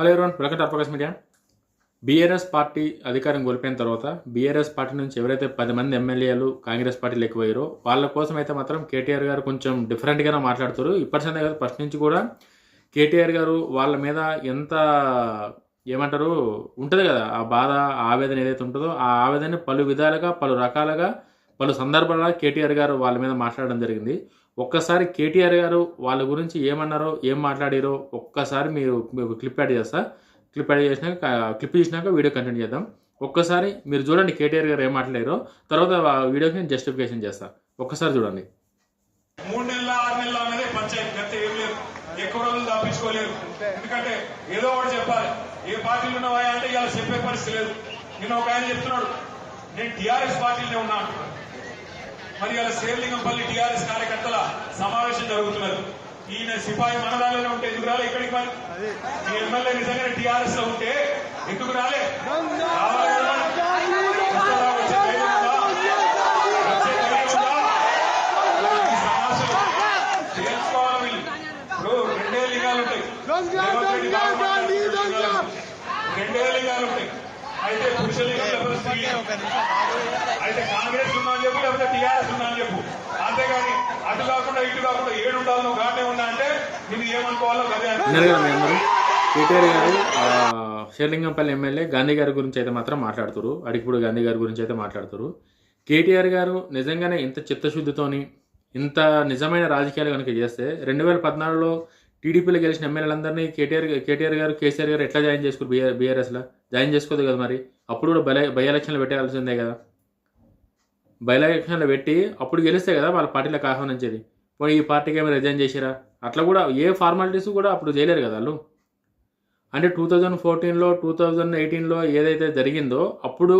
Hello everyone welcome to అర్పకాస్ media BRS party అధికారం కోల్పోయిన తర్వాత బీఆర్ఎస్ పార్టీ నుంచి ఎవరైతే పది మంది ఎమ్మెల్యేలు కాంగ్రెస్ పార్టీలు ఎక్కువయ్యారో వాళ్ళ కోసం అయితే మాత్రం కేటీఆర్ గారు కొంచెం డిఫరెంట్గానే మాట్లాడుతారు. ఇప్పటిసందే కాదు ఫస్ట్ నుంచి కూడా కేటీఆర్ గారు వాళ్ళ మీద ఎంత ఏమంటారు ఉంటుంది కదా ఆ బాధ ఆవేదన ఏదైతే ఉంటుందో ఆ ఆవేదన పలు విధాలుగా పలు రకాలుగా పలు సందర్భాల్లో కేటీఆర్ గారు వాళ్ళ మీద మాట్లాడడం జరిగింది. ఒక్కసారి కేటీఆర్ గారు వాళ్ళ గురించి ఏమన్నారో ఏం మాట్లాడారో ఒక్కసారి మీరు క్లిప్ యాడ్ చేస్తా. క్లిప్ యాడ్ చేసినాక క్లిప్ చేసినాక వీడియో కంటిన్యూ చేద్దాం. ఒక్కసారి మీరు చూడండి కేటీఆర్ గారు ఏం మాట్లాడారో. తర్వాత వీడియోకి నేను జస్టిఫికేషన్ చేస్తా. ఒక్కసారి చూడండి. మూడు నెలల ఆరు నెలల అనేది పంచాయతీ. గత ఏం లేదు. ఎక్కువ రోజులు తప్పించుకోలేరు. ఎందుకంటే ఏదో ఒకటి చెప్పాలి. ఏ పార్టీలు ఉన్నావా అంటే ఇలా చెప్పే పరిస్థితి లేదు. నేను ఒక ఆయన చెప్తున్నాడు నేను టీఆర్ఎస్ పార్టీలోనే ఉన్నా అంటున్నాడు. మరి ఇలా శేర్లింగంపల్లి టీఆర్ఎస్ కార్యకర్తల సమావేశం జరుగుతున్నది. ఈయన సిపాయి మన దానిలోనే ఉంటే ఎందుకు రాలే ఇక్కడికి మరి? ఈ ఎమ్మెల్యే నిజంగానే టీఆర్ఎస్లో ఉంటే ఎందుకు రాలే? రెండే లింగాలు ఉంటాయి. అయితే పురుష. అయితే కాంగ్రెస్ ఉన్నా అని చెప్పు లేకపోతే టీఆర్ఎస్ ఉన్నా అని చెప్పు. అంతేగాని అటు కాకుండా ఇటు కాకుండా ఏడు ఉండాలనో గానే ఉన్నా అంటే నేను ఏమనుకోవాలో అదే కేటీఆర్ గారు షేర్లింగంపల్లి ఎమ్మెల్యే గాంధీ గారి గురించి అయితే మాత్రం మాట్లాడుతారు. అడిగిప్పుడు గాంధీ గారి గురించి అయితే మాట్లాడుతారు. కేటీఆర్ గారు నిజంగానే ఇంత చిత్తశుద్ధితోని ఇంత నిజమైన రాజకీయాలు కనుక చేస్తే రెండు వేల పద్నాలుగులో టీడీపీలో గెలిచిన ఎమ్మెల్యేలందరినీ కేటీఆర్ కేటీఆర్ గారు కేసీఆర్ గారు ఎట్లా జాయిన్ చేసుకురు బీఆర్ బీఆర్ఎస్లో? జాయిన్ చేసుకోదు కదా మరి? అప్పుడు కూడా బై బై ఎలక్షన్లు పెట్టాల్సిందే కదా. బై పెట్టి అప్పుడు గెలిస్తే కదా వాళ్ళ పార్టీలకు ఆహ్వానించేది పోనీ ఈ పార్టీకి ఏమైనా రిజైన్ చేసిరా అట్లా కూడా ఏ ఫార్మాలిటీస్ కూడా అప్పుడు చేయలేరు కదా వాళ్ళు. అంటే టూ థౌజండ్ ఫోర్టీన్లో టూ థౌజండ్ ఎయిటీన్లో ఏదైతే జరిగిందో అప్పుడు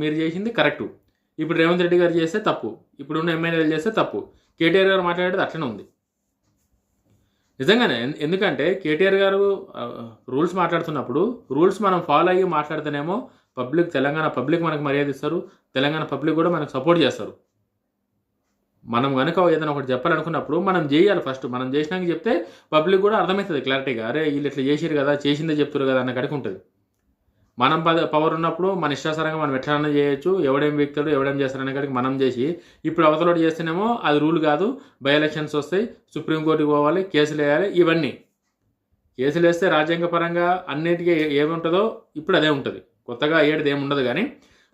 మీరు చేసింది కరెక్ట్ ఇప్పుడు రేవంత్ రెడ్డి గారు చేస్తే తప్పు. ఇప్పుడు ఉన్న ఎమ్మెల్యేలు చేస్తే తప్పు. కేటీఆర్ గారు మాట్లాడేది అట్లనే ఉంది. నిజంగానే ఎందుకంటే కేటీఆర్ గారు రూల్స్ మాట్లాడుతున్నప్పుడు రూల్స్ మనం ఫాలో అయ్యి మాట్లాడితేనేమో పబ్లిక్ తెలంగాణ పబ్లిక్ మనకు మర్యాద ఇస్తారు. తెలంగాణ పబ్లిక్ కూడా మనకు సపోర్ట్ చేస్తారు. మనం కనుక ఏదైనా ఒకటి చెప్పాలనుకున్నప్పుడు మనం చేయాలి ఫస్ట్. మనం చేసినాక చెప్తే పబ్లిక్ కూడా అర్థమవుతుంది క్లారిటీగా. అరే వీళ్ళు ఇట్లా చేసారు కదా చేసిందే చెప్తారు కదా అన్న కడికి ఉంటుంది. మనం పద- పవర్ ఉన్నప్పుడు మన ఇష్టాసారంగా మనం ఎట్లన్నా చేయొచ్చు. ఎవడేం వ్యక్తులు ఎవడేం చేస్తారనే కాడికి మనం చేసి ఇప్పుడు అవతలోటి చేస్తేనేమో అది రూల్ కాదు. బై ఎలక్షన్స్ వస్తాయి సుప్రీంకోర్టుకి పోవాలి కేసులు వేయాలి ఇవన్నీ. కేసులు వేస్తే రాజ్యాంగ పరంగా అన్నిటికీ ఏముంటుందో ఇప్పుడు అదే ఉంటుంది. కొత్తగా అయ్యేది ఏముండదు కానీ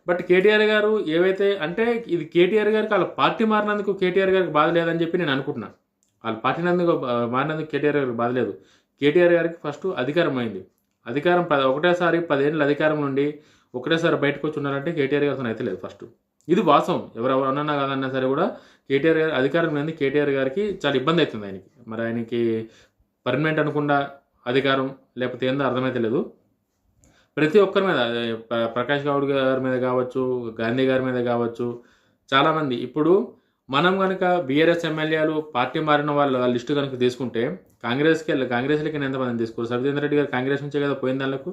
బట్ కేటీఆర్ గారు ఏవైతే అంటే ఇది కేటీఆర్ గారికి వాళ్ళ పార్టీ మారినందుకు కేటీఆర్ గారికి బాధ లేదని చెప్పి నేను అనుకుంటున్నాను వాళ్ళ పార్టీ నందుకు మారినందుకు కేటీఆర్ గారికి బాధ లేదు. కేటీఆర్ గారికి ఫస్ట్ అధికారం అయింది. అధికారం పది ఒకటేసారి పదేళ్ళ అధికారం నుండి ఒకటేసారి బయటకు వచ్చి ఉన్నారంటే కేటీఆర్ గారితో అయితే లేదు ఫస్ట్. ఇది వాస్తవం. ఎవరెవరు అన్నా కాదన్నా సరే కూడా కేటీఆర్ గారి అధికారం లేని కేటీఆర్ గారికి చాలా ఇబ్బంది అవుతుంది ఆయనకి. మరి ఆయనకి పర్మనెంట్ అనుకుండా అధికారం లేకపోతే ఏందో అర్థమైతే లేదు. ప్రతి ఒక్కరి మీద ప్రకాష్ గౌడ్ గారి మీద కావచ్చు గాంధీ గారి మీద కావచ్చు చాలామంది ఇప్పుడు మనం కనుక బీఆర్ఎస్ ఎమ్మెల్యేలు పార్టీ మారిన వాళ్ళ లిస్టు కనుక తీసుకుంటే కాంగ్రెస్కి వెళ్ళి కాంగ్రెస్లకి ఎంతమంది తీసుకోరు సబితేంద్ర రెడ్డి గారు కాంగ్రెస్ నుంచే కదా పోయిన దానికి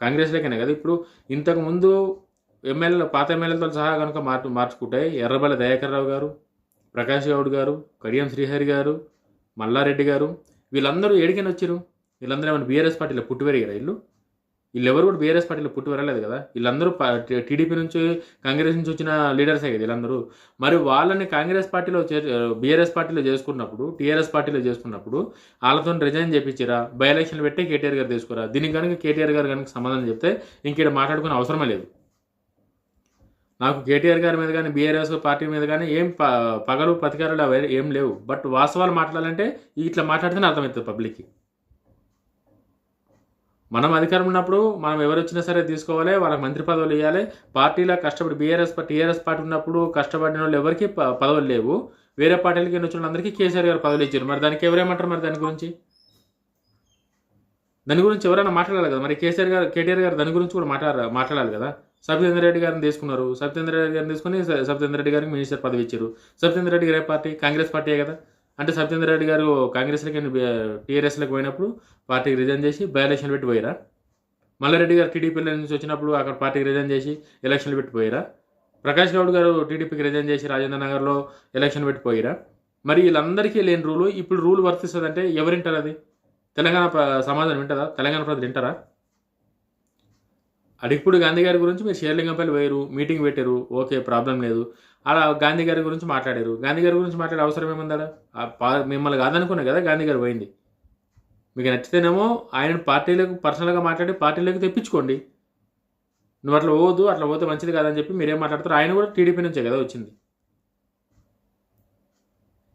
కాంగ్రెస్లకైనా కదా? ఇప్పుడు ఇంతకుముందు ఎమ్మెల్యేలు పాత ఎమ్మెల్యేలతో సహా కనుక మార్చు మార్చుకుంటే ఎర్రబెల్లి దయాకర్ రావు గారు ప్రకాష్ గౌడ్ గారు కడియం శ్రీహరి గారు మల్లారెడ్డి గారు వీళ్ళందరూ ఎడికైనా వచ్చారు? వీళ్ళందరూ ఏమైనా బీఆర్ఎస్ పార్టీలో పుట్టిపెరిగారా వీళ్ళు? వీళ్ళు ఎవరు కూడా బీఆర్ఎస్ పార్టీలో పుట్టి వరలేదు కదా. వీళ్ళందరూ టీడీపీ నుంచి కాంగ్రెస్ నుంచి వచ్చిన లీడర్సే కదా వీళ్ళందరూ. మరి వాళ్ళని కాంగ్రెస్ పార్టీలో బీఆర్ఎస్ పార్టీలో చేసుకున్నప్పుడు టీఆర్ఎస్ పార్టీలో చేసుకున్నప్పుడు వాళ్ళతో రిజైన్ చేయించారా బై ఎలక్షన్లు పెట్టి కేటీఆర్ గారు తీసుకురా? దీనికి కనుక కేటీఆర్ గారు కనుక సమాధానం చెప్తే ఇంకేడ మాట్లాడుకునే అవసరమే లేదు. నాకు కేటీఆర్ గారి మీద కానీ బీఆర్ఎస్ పార్టీ మీద కానీ ఏం ప పగలు ప్రతికారాలు ఏం లేవు. బట్ వాస్తవాలు మాట్లాడాలంటే ఇట్లా మాట్లాడితేనే అర్థమవుతుంది పబ్లిక్కి. మనం అధికారం ఉన్నప్పుడు మనం ఎవరు వచ్చినా సరే తీసుకోవాలి వాళ్ళకి మంత్రి పదవులు ఇవ్వాలి పార్టీలో కష్టపడి బీఆర్ఎస్ టీఆర్ఎస్ పార్టీ ఉన్నప్పుడు కష్టపడిన వాళ్ళు ఎవరికి పదవులు లేవు. వేరే పార్టీలకి వచ్చిన వాళ్ళందరికీ కేసీఆర్ గారు పదవులు ఇచ్చారు. మరి దానికి ఎవరేమంటారు మరి దాని గురించి? దాని గురించి ఎవరైనా మాట్లాడాలి కదా? మరి కేసీఆర్ గారు కేటీఆర్ గారు దాని గురించి కూడా మాట్లాడాలి మాట్లాడాలి కదా? సత్యేంద్ర రెడ్డి గారిని తీసుకున్నారు. సత్యేంద్ర రెడ్డి గారిని తీసుకుని స- సత్యేంద్ర రెడ్డి గారికి మినిస్టర్ పదవి ఇచ్చారు. సత్యేంద్ర రెడ్డి గారి పార్టీ? కాంగ్రెస్ పార్టీయే కదా? అంటే సత్యేంద్ర రెడ్డి గారు కాంగ్రెస్లోకి టీఆర్ఎస్లోకి పోయినప్పుడు పార్టీకి రిజైన్ చేసి బై ఎలక్షన్ పెట్టి పోయారా మల్లారెడ్డి గారు టీడీపీలో నుంచి వచ్చినప్పుడు అక్కడ పార్టీకి రిజైన్ చేసి ఎలక్షన్లు పెట్టిపోయారా? ప్రకాష్ గౌడ్ గారు టీడీపీకి రిజైన్ చేసి రాజేంద్ర నగర్లో ఎలక్షన్ పెట్టిపోయారా? మరి వీళ్ళందరికీ లేని రూలు ఇప్పుడు రూల్ వర్తిస్తుంది అంటే ఎవరింటారు అది? తెలంగాణ ప్ర- సమాజం వింటారా తెలంగాణ ప్రజలు వింటారా? అడిగిప్పుడు గాంధీ గారి గురించి మీరు షేర్లింగంపల్లి పోయారు మీటింగ్ పెట్టారు ఓకే ప్రాబ్లం లేదు. అలా గాంధీ గారి గురించి మాట్లాడారు. గాంధీ గారి గురించి మాట్లాడే అవసరం ఏముందా మిమ్మల్ని కాదనుకున్నా కదా గాంధీ గారు పోయింది. మీకు నచ్చితేనేమో ఆయన పార్టీలకు పర్సనల్గా మాట్లాడి పార్టీలోకి తెప్పించుకోండి. నువ్వు అట్లా పోవద్దు అట్లా పోతే మంచిది కాదని చెప్పి మీరేం మాట్లాడతారు ఆయన కూడా టీడీపీ నుంచే కదా వచ్చింది.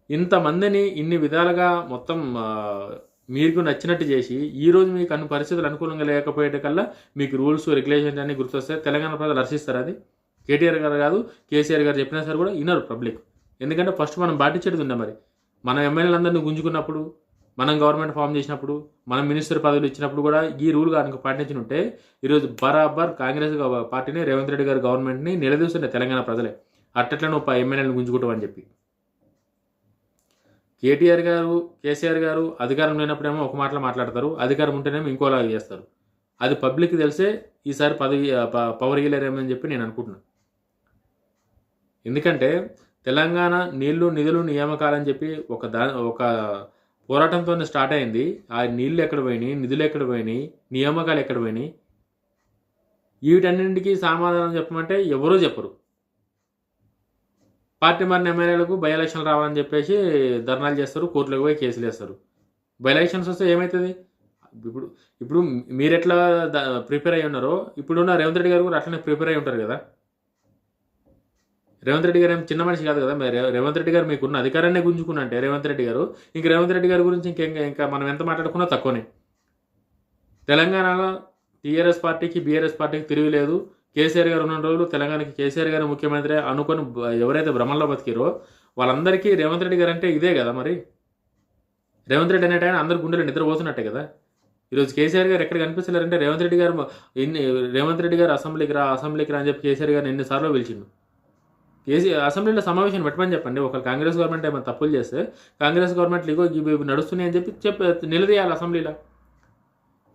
ఇంతమందిని ఇన్ని విధాలుగా మొత్తం మీకు నచ్చినట్టు చేసి ఈరోజు మీకు అన్ని పరిస్థితులు అనుకూలంగా లేకపోయేటకల్లా మీకు రూల్స్ రెగ్యులేషన్స్ అన్ని గుర్తొస్తాయి. తెలంగాణ ప్రజలు హర్షిస్తారు అది. కేటీఆర్ గారు కాదు కేసీఆర్ గారు చెప్పినా సరే కూడా వినరు పబ్లిక్. ఎందుకంటే ఫస్ట్ మనం పాటించేది ఉండే మరి. మన ఎమ్మెల్యేలందరినీ గుంజుకున్నప్పుడు మనం గవర్నమెంట్ ఫామ్ చేసినప్పుడు మనం మినిస్టర్ పదవులు ఇచ్చినప్పుడు కూడా ఈ రూల్ కనుక పాటించినుంటే ఈరోజు బరాబర్ కాంగ్రెస్ పార్టీని రేవంత్ రెడ్డి గారి గవర్నమెంట్ని నిలదీస్తుండే తెలంగాణ ప్రజలే. అట్టట్లను నువ్వు ఎమ్మెల్యేలను గుంజుకుంటావు అని చెప్పి. కేటీఆర్ గారు కేసీఆర్ గారు అధికారం లేనప్పుడేమో ఒక మాటలో మాట్లాడతారు. అధికారం ఉంటేనేమో ఇంకోలా చేస్తారు. అది పబ్లిక్ తెలిసే ఈసారి పదవి ప- పవర్ ఇయ్యలేరేమో అని చెప్పి నేను అనుకుంటున్నాను. ఎందుకంటే తెలంగాణ నీళ్ళు నిధులు నియామకాలని చెప్పి ఒక దా ఒక పోరాటంతో స్టార్ట్ అయింది. ఆ నీళ్ళు ఎక్కడ పోయినాయి నిధులు ఎక్కడ పోయినాయి నియామకాలు ఎక్కడ పోయినాయి? వీటన్నింటికి సమాధానం చెప్పమంటే ఎవరూ చెప్పరు. పార్టీ మారిన ఎమ్మెల్యేలకు బై ఎలక్షన్లు రావాలని చెప్పేసి ధర్నాలు చేస్తారు కోర్టులకు పోయి కేసులు వేస్తారు. బై ఎలక్షన్స్ వస్తే ఏమవుతుంది ఇప్పుడు ఇప్పుడు మీరు ఎట్లా ప్రిపేర్ అయ్యి ఉన్నారో ఇప్పుడున్న రేవంత్ రెడ్డి గారు కూడా అట్లనే ప్రిపేర్ అయి ఉంటారు కదా. రేవంత్ రెడ్డి గారు ఏం చిన్న మనిషి కాదు కదా రేవంత్ రెడ్డి గారు మీకున్న అధికారాన్ని గుంజుకున్నంటే రేవంత్ రెడ్డి గారు. ఇంక రేవంత్ రెడ్డి గారి గురించి ఇంకా ఇంకా మనం ఎంత మాట్లాడుకున్నా తక్కువనే. తెలంగాణలో టీఆర్ఎస్ పార్టీకి బీఆర్ఎస్ పార్టీకి తిరిగి లేదు. కేసీఆర్ గారు ఉన్న రోజులు తెలంగాణకి కేసీఆర్ గారు ముఖ్యమంత్రి అనుకొని ఎవరైతే భ్రమంలో బతికిరో వాళ్ళందరికీ రేవంత్ రెడ్డి గారు అంటే ఇదే కదా మరి? రేవంత్ రెడ్డి అనేట ఆయన అందరు గుండెలు నిద్రపోతున్నట్టే కదా? ఈరోజు కేసీఆర్ గారు ఎక్కడ కనిపిస్తలేరంటే రేవంత్ రెడ్డి గారు ఎన్ని రేవంత్ రెడ్డి గారు అసెంబ్లీకి రా అసెంబ్లీకి రా అని చెప్పి కేసీఆర్ గారు ఎన్నిసార్లు పిలిచిండు? కేసీ అసెంబ్లీలో సమావేశం పెట్టమని చెప్పండి. ఒక కాంగ్రెస్ గవర్నమెంట్ ఏమైనా తప్పులు చేస్తే కాంగ్రెస్ గవర్నమెంట్ ఇగో ఇవి నడుస్తున్నాయని నడుస్తున్నాయి అని చెప్పి చెప్పి నిలదీయాలి అసెంబ్లీలో.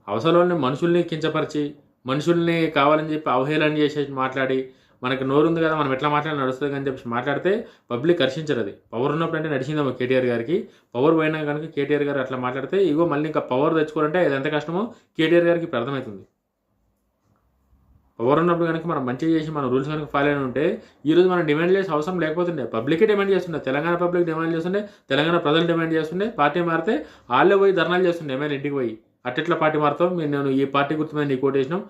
అవసరం మనుషుల్ని కించపరిచి మనుషుల్ని కావాలని చెప్పి అవహేళన చేసేసి మాట్లాడి మనకు నోరు ఉంది కదా మనం ఎట్లా మాట్లాడి నడుస్తుంది అని చెప్పి మాట్లాడితే పబ్లిక్ హర్షించరు అది. పవర్ ఉన్నప్పుడు అంటే నడిచిందేమో కేటీఆర్ గారికి. పవర్ పోయినా కనుక కేటీఆర్ గారు అట్లా మాట్లాడితే ఇగో మళ్ళీ ఇంకా పవర్ తెచ్చుకోవాలంటే అది ఎంత కష్టమో కేటీఆర్ గారికి ఇప్పుడు అర్థమవుతుంది పవర్ ఉన్నప్పుడు కనుక మనం మంచిగా చేసి మన రూల్స్ కనుక ఫాలో అయిన ఉంటే ఈ రోజు మనం డిమాండ్ చేసే అవసరం లేకపోతుండే. పబ్లికే డిమాండ్ చేస్తుండే. తెలంగాణ పబ్లిక్ డిమాండ్ చేస్తుండే. తెలంగాణ ప్రజలు డిమాండ్ చేస్తుండే. పార్టీ మారితే వాళ్ళే పోయి ధర్నాలు చేస్తుండే ఎమ్మెల్యే ఇంటికి పోయి. అట్టెట్లా పార్టీ మారుతావు? మీరు నేను ఈ పార్టీ గుర్తు మీద నీ కోట్ వేసినాం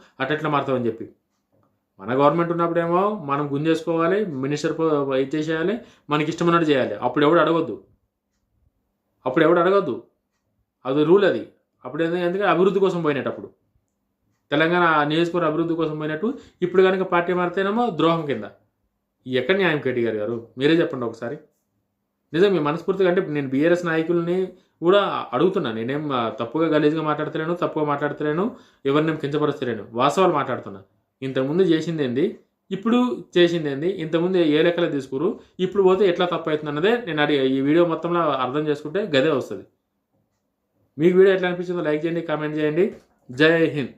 మారుతావు అని చెప్పి. మన గవర్నమెంట్ ఉన్నప్పుడేమో మనం గుంజేసుకోవాలి మినిస్టర్ ఇచ్చేసేయాలి మనకి ఇష్టమైనట్టు చేయాలి. అప్పుడు ఎవడు అడగొద్దు. అప్పుడు ఎవడు అడగొద్దు. అది రూల్ అది. అప్పుడు ఏంది- ఎందుకంటే అభివృద్ధి కోసం పోయినప్పుడు తెలంగాణ నియోజకవర్గ అభివృద్ధి కోసం పోయినట్టు ఇప్పుడు కనుక పార్టీ మారితేనేమో ద్రోహం కింద. ఎక్కడ న్యాయం కేటీఆర్ గారు? మీరే చెప్పండి ఒకసారి. నిజం మీ మనస్ఫూర్తిగా అంటే నేను బీఆర్ఎస్ నాయకుల్ని కూడా అడుగుతున్నా. నేనేం తప్పుగా గలీజ్గా మాట్లాడతలేను తప్పుగా మాట్లాడతలేను ఎవరినేం కించపరుస్తలేను. వాస్తవాలు మాట్లాడుతున్నా. ఇంతకుముందు చేసింది ఏంది? ఇప్పుడు చేసింది ఏంది? ఇంతకుముందు ఏ లెక్కలు తీసుకురు? ఇప్పుడు పోతే ఎట్లా తప్పు అవుతుంది అన్నదే నేను అడిగి ఈ వీడియో మొత్తంలో అర్థం చేసుకుంటే గదే వస్తుంది. మీకు వీడియో ఎట్లా అనిపించిందో లైక్ చేయండి కామెంట్ చేయండి. జై హింద్.